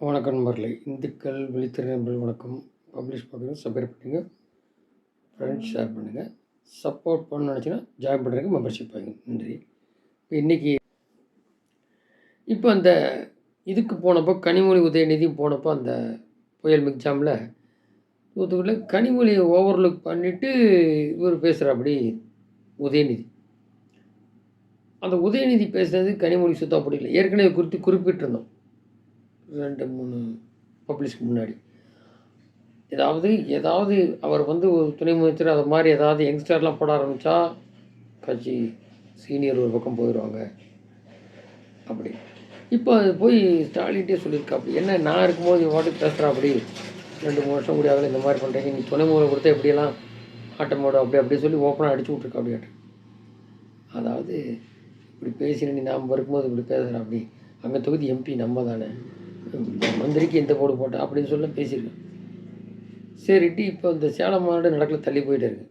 வணக்கம் நண்பர்களே. இந்துக்கள் விழித்திறன் வணக்கம். பப்ளிஷ் பார்க்குறது சப்ஸ்கிரைப் பண்ணுங்கள் ஃப்ரெண்ட்ஸ் ஷேர் பண்ணுங்கள் சப்போர்ட் பண்ண நினச்சிங்கன்னா ஜாயின் பண்ணுறதுக்கு மெம்பர்ஷிப் வாங்க. நன்றி. இப்போ இன்றைக்கி இப்போ அந்த இதுக்கு போனப்போ கனிமொழி உதயநிதி போனப்போ அந்த புயல் மிக்ஜாமில் தூத்துக்குடியில் கனிமொழியை ஓவர்லுக் பண்ணிவிட்டு இவர் பேசுகிறாப்படி உதயநிதி. அந்த உதயநிதி பேசுனது கனிமொழி சுத்தம் அப்படி இல்லை ஏற்கனவே குறித்து குறிப்பிட்டிருந்தோம். ரெண்டு மூணு பப்ளிஷ்க்கு முன்னாடி. ஏதாவது ஏதாவது அவர் வந்து ஒரு துணை முதலமைச்சர் அது மாதிரி ஏதாவது யங்ஸ்டர்லாம் போட ஆரம்பித்தா கட்சி சீனியர் ஒரு பக்கம் போயிடுவாங்க அப்படி. இப்போ அது போய் ஸ்டாலின்ட்டே சொல்லியிருக்கா அப்படி என்ன நான் இருக்கும்போது இவன் வாட்டுக்கு பேசுகிறா அப்படி ரெண்டு மூணு வருஷம் கூட அதில் இந்த மாதிரி பண்ணுறீங்க நீ துணை முதல் கொடுத்தா எப்படியெல்லாம் ஆட்டம் போடும் அப்படி அப்படி சொல்லி ஓப்பனாக அடிச்சு விட்ருக்கா அப்படியாட்டு. அதாவது இப்படி பேசினேன் நீ நாம் இருக்கும்போது இப்படி பேசுகிறேன் அப்படி. அங்கே தொகுதி எம்பி நம்ம தானே. மந்திரிக்கு இந்த கோடு போட்டா அப்படின்னு சொல்ல பேசியிருக்கேன். சரிட்டு இப்போ இந்த சேலம் மாநாடு நடக்கல தள்ளி போயிட்டே இருக்கு.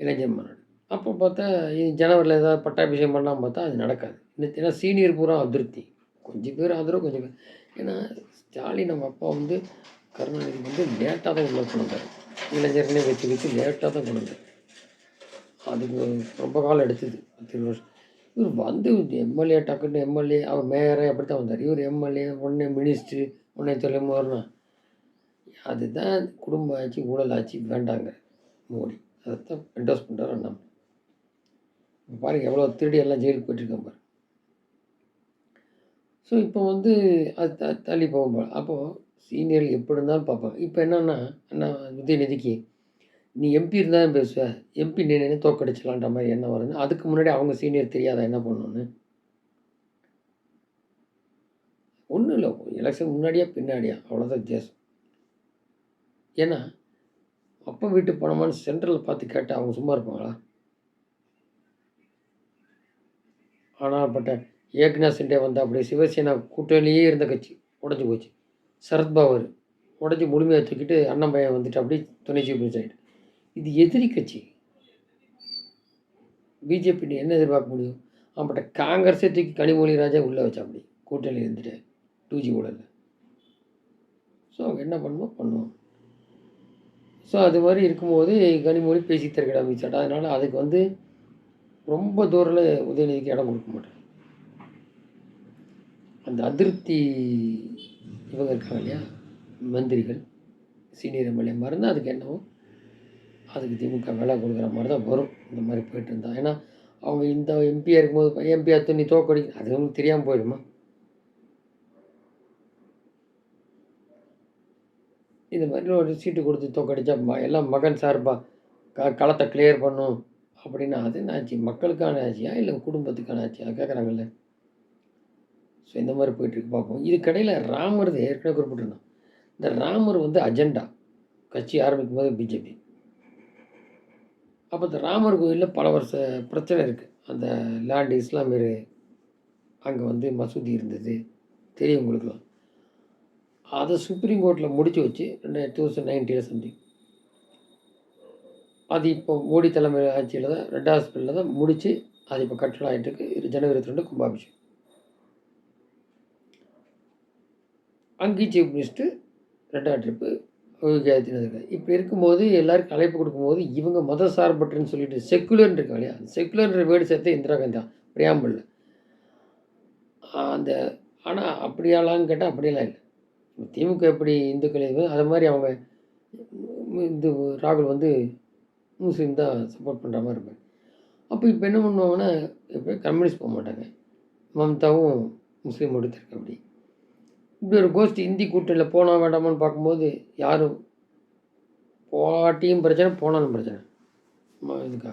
இளைஞர் மாநாடு. அப்போ பார்த்தா இது ஜனவரியில் ஏதாவது பட்டாபிஷேகம் பண்ணாமல் பார்த்தா அது நடக்காது. ஏன்னா சீனியர் பூரா அதிருப்தி. கொஞ்சம் பேர் ஆதரவு கொஞ்சம் பேர். ஏன்னா ஸ்டாலின் நம்ம அப்பா வந்து கருணாநிதி வந்து லேட்டாக தான் உள்ள கொண்டு வந்தார். இளைஞர்களே வச்சு வச்சு லேட்டாக தான் கொண்டு வந்தார். அதுக்கு ரொம்ப காலம் எடுத்தது பத்து வருஷம். இவர் வந்து எம்எல்ஏ டக்குன்னு எம்எல்ஏ அவர் மேயரே அப்படி தான் வந்தார். இவர் எம்எல்ஏ உடனே மினிஸ்ட்ரு உடனே தலைமுறைனா அதுதான் குடும்ப ஆட்சி ஊழல் ஆட்சி வேண்டாங்க மோடி. அதைத்தான் என்டோஸ் பண்ணுறாரு அண்ணா. பாருங்கள் எவ்வளோ திருடி எல்லாம் ஜெயிலுக்கு போயிட்டுருக்கேன் பாரு. ஸோ இப்போ வந்து அது த தள்ளி போகும் போல். அப்போது சீனியர் எப்படி இருந்தாலும் பார்ப்பாங்க. இப்போ என்னென்னா அண்ணா உதயநிதிக்கு நீ எம்பி இருந்தால் தான் பேசுவ. எம்பி நின்று தோக்கடிச்சலான்ற மாதிரி என்ன வருது. அதுக்கு முன்னாடி அவங்க சீனியர் தெரியாத என்ன பண்ணணும்னு? ஒன்றும் இல்லை. எலெக்ஷன் முன்னாடியா பின்னாடியா. அவ்வளோதான் வித்தியாசம். ஏன்னா அப்போ வீட்டு போனோமான்னு சென்ட்ரலில் பார்த்து கேட்டால் அவங்க சும்மா இருப்பாங்களா? ஆனால் பட்ட ஏக்நாத் சிண்டே வந்தால் அப்படியே சிவசேனா கூட்டணியே இருந்த கட்சி. உடஞ்சி போச்சு. சரத்பவர் உடஞ்சி முழுமையாக தூக்கிட்டு அண்ணன் பையன் வந்துட்டு அப்படியே துணை சீஃப் மினிஸ்டர் இது எதிரி கட்சி. பிஜேபி என்ன எதிர்பார்க்க முடியும்? அவன்கிட்ட காங்கிரஸை தூக்கி கனிமொழி ராஜா உள்ளே வச்சா அப்படி. கூட்டணியில் இருந்துட்டு டூ ஜி ஊழலில். ஸோ அவங்க என்ன பண்ணுமோ பண்ணுவோம் ஸோ அது மாதிரி இருக்கும்போது கனிமொழி பேசி தருகிட அமைச்சாட்டா அதனால் அதுக்கு வந்து ரொம்ப தூரில் உதயநிதிக்கு இடம் கொடுக்க மாட்டேன் அந்த அதிருப்தி இவங்க இருக்காங்க இல்லையா? மந்திரிகள் சீனியர் எம்எல்ஏ மருந்து அதுக்கு என்னவோ அதுக்கு திமுக விலை கொடுக்குற மாதிரி தான் வரும். இந்த மாதிரி போயிட்டு இருந்தா. ஏன்னா அவங்க இந்த எம்பியாக இருக்கும்போது எம்பியாக துணி தோக்கடி அது அவங்களுக்கு தெரியாமல் போயிடுமா? இந்த மாதிரி ஒரு சீட்டு கொடுத்து தோக்கடிச்சா ம எல்லாம் மகன் சார்பா க களத்தை கிளியர் பண்ணும் அப்படின்னா அது என்ன ஆச்சு? மக்களுக்கான ஆட்சியா? இல்லை குடும்பத்துக்கான ஆட்சியா? கேட்குறாங்கல்ல ஸோ இந்த மாதிரி போயிட்டுருக்கு பார்ப்போம். இதுக்கடையில் ராமர் ஏற்கனவே குறிப்பிட்டிருந்தோம் இந்த ராமர் வந்து அஜெண்டா கட்சி ஆரம்பிக்கும் போது பிஜேபி அப்போ இந்த ராமர் கோயிலில் பல வருஷ பிரச்சனை இருக்குது அந்த லேண்ட் இஸ்லாமியர் அங்கே வந்து மசூதி இருந்தது. தெரியும் உங்களுக்குலாம் அதை சுப்ரீம் கோர்ட்டில் முடித்து வச்சு ரெண்டு டூ தௌசண்ட் நைன்டீனில் சம்திங் அது இப்போ மோடி தலைமை ஆட்சியில் தான் ரெட் ஹாஸ்பிட்டலில் தான் முடித்து அது இப்போ கட்டணம் ஆகிட்டு இருக்கு. ஜனவரி இருபத்தி ரெண்டு கும்பாபிஷேகம். அங்கேயும் சீஃப் மினிஸ்டர் ரெண்டாவது ட்ரிப்பு இருக்காது இப்படி இருக்கும்போது எல்லாருக்கும் அழைப்பு கொடுக்கும்போது இவங்க மத சார்பற்றுன்னு சொல்லிட்டு செக்குலர்னு இருக்காங்க இல்லையா? செக்குலர்ன்ற வேர்டு சேர்த்து இந்திரா காந்தி தான் பிரியாம்பிளில் அந்த ஆனால் அப்படியாலான்னு கேட்டால் அப்படியெல்லாம் இல்லை. திமுக எப்படி இந்துக்கள் இது அது மாதிரி அவங்க இந்து ராகுல் வந்து முஸ்லீம் தான் சப்போர்ட் பண்ணுற மாதிரி இருப்பாங்க அப்போ இப்போ என்ன பண்ணுவாங்கன்னா இப்போ கம்யூனிஸ்ட் போக மாட்டாங்க. மம்தாவும் முஸ்லீம் எடுத்திருக்க அப்படி. இப்படி ஒரு கோஷ்டி இந்தி கூட்டணியில் போனால் வேண்டாமான்னு பார்க்கும்போது யாரும் போட்டியும் பிரச்சனை போனாலும் பிரச்சனை. இதுக்கா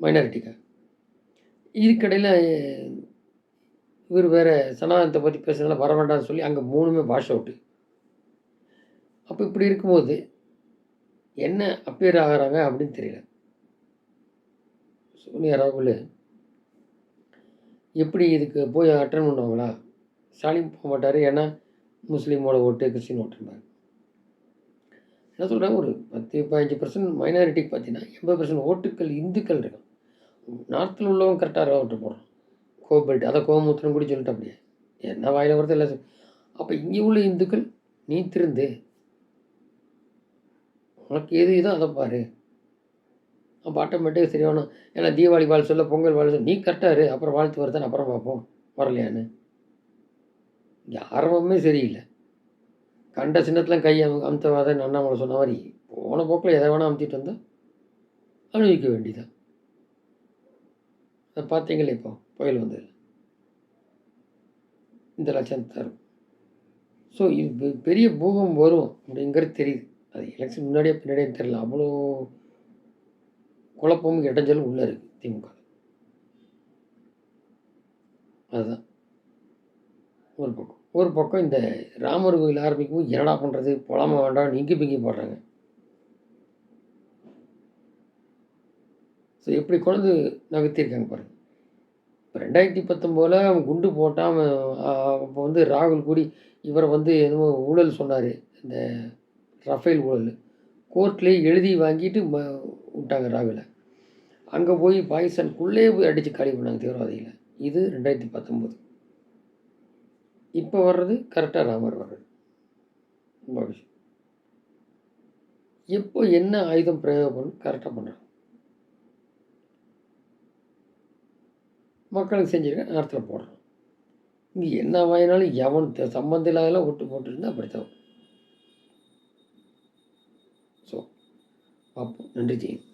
மைனாரிட்டிக்கா இதுக்கடையில் இவர் வேறு சனாதனத்தை பற்றி பேசுறதுனால வர வேண்டாம்னு சொல்லி அங்கே மூணுமே பாஷ் அவுட்டு அப்போ இப்படி இருக்கும்போது என்ன அப்பியர் ஆகிறாங்க அப்படின்னு தெரியல. சோனியா ராகுல் எப்படி இதுக்கு போய் அட்டன் பண்ணுவாங்களா? ஸ்டாலின் போக மாட்டார் ஏன்னா முஸ்லீமோட ஓட்டு கிறிஸ்டின் ஓட்டுருப்பாங்க என்ன சொல்கிறாங்க ஒரு பத்து பதினஞ்சு பர்சன்ட் மைனாரிட்டிக்கு பார்த்தீங்கன்னா எண்பது பர்சன்ட் ஓட்டுக்கள் இந்துக்கள் இருக்கும் நார்த்தில் உள்ளவங்க கரெக்டாக ஓட்டு போடுறோம் கோபெல்ட் அதை கோமூத்திரம் கூட சொல்லிட்டு அப்படியே. என்ன வாயில் வரது இல்லை அப்போ இங்கே உள்ள இந்துக்கள் நீ திருந்து உனக்கு எது இதோ அதை பாரு. அப்போ ஆட்டோமேட்டிக்காக சரியான ஏன்னா தீபாவளி வாழ் சொல்ல பொங்கல் வாழ் சொல்ல நீ கரெக்டாக இரு அப்புறம் வாழ்த்து வருதுன்னு அப்புறம் பார்ப்போம். வரலையான்னு. இங்கே ஆரம்பமே சரியில்லை. கண்ட சின்னத்தில் கை அமுத்தவாத அண்ணாமலை சொன்ன மாதிரி போன போக்கில் எதை வேணால் அமுத்திட்டு வந்தால் அனுபவிக்க வேண்டியதான் அதை பார்த்தீங்களே இப்போ புயல் வந்ததில்ல இந்த லட்சம் தரும். ஸோ இது பெரிய பூகம் வரும் அப்படிங்கிறது தெரியுது. அது எலெக்ஷன் முன்னாடியே பின்னாடியே தெரியல. அவ்வளோ குழப்பமும் இடைஞ்சலும் உள்ளே இருக்குது திமுக. அதுதான். ஒரு பக்கம். ஒரு பக்கம் இந்த ராமர் கோயில் ஆரம்பிக்கும் என்னடா பண்ணுறது புலம வேண்டாம் இங்கி பிங்கி போடுறாங்க. ஸோ எப்படி கொண்டு நகர்த்தியிருக்காங்க பாருங்கள் இப்போ ரெண்டாயிரத்தி பத்தொம்போதில் அவன் குண்டு போட்டான் அவன் அப்போ வந்து ராகுல் கூடி இவரை வந்து என்னமோ ஊழல் சொன்னார் இந்த ரஃபேல் ஊழல். கோர்ட்லேயே எழுதி வாங்கிட்டு ம விட்டாங்க ராகுலை. அங்கே போய் பாகிஸ்தானுக்குள்ளே போய் அடித்து காலி பண்ணாங்க தீவிரவாதிகளை. இது ரெண்டாயிரத்தி பத்தொம்போது. இப்போ வர்றது கரெக்டாக ராமர் வர்றது ரொம்ப விஷயம். எப்போ என்ன ஆயுதம் பிரயோகம் பண்ணணும் கரெக்டாக பண்ணுறாங்க மக்களுக்கு செஞ்சிருக்கேன் நேரத்தில் போடுறோம். இங்கே என்ன வாயினாலும் எவன் த- சம்மந்தம் இல்லாதெல்லாம் ஒட்டு போட்டுருந்தா அப்படித்தான் ஸோ பார்ப்போம் நன்றி ஜெயின்.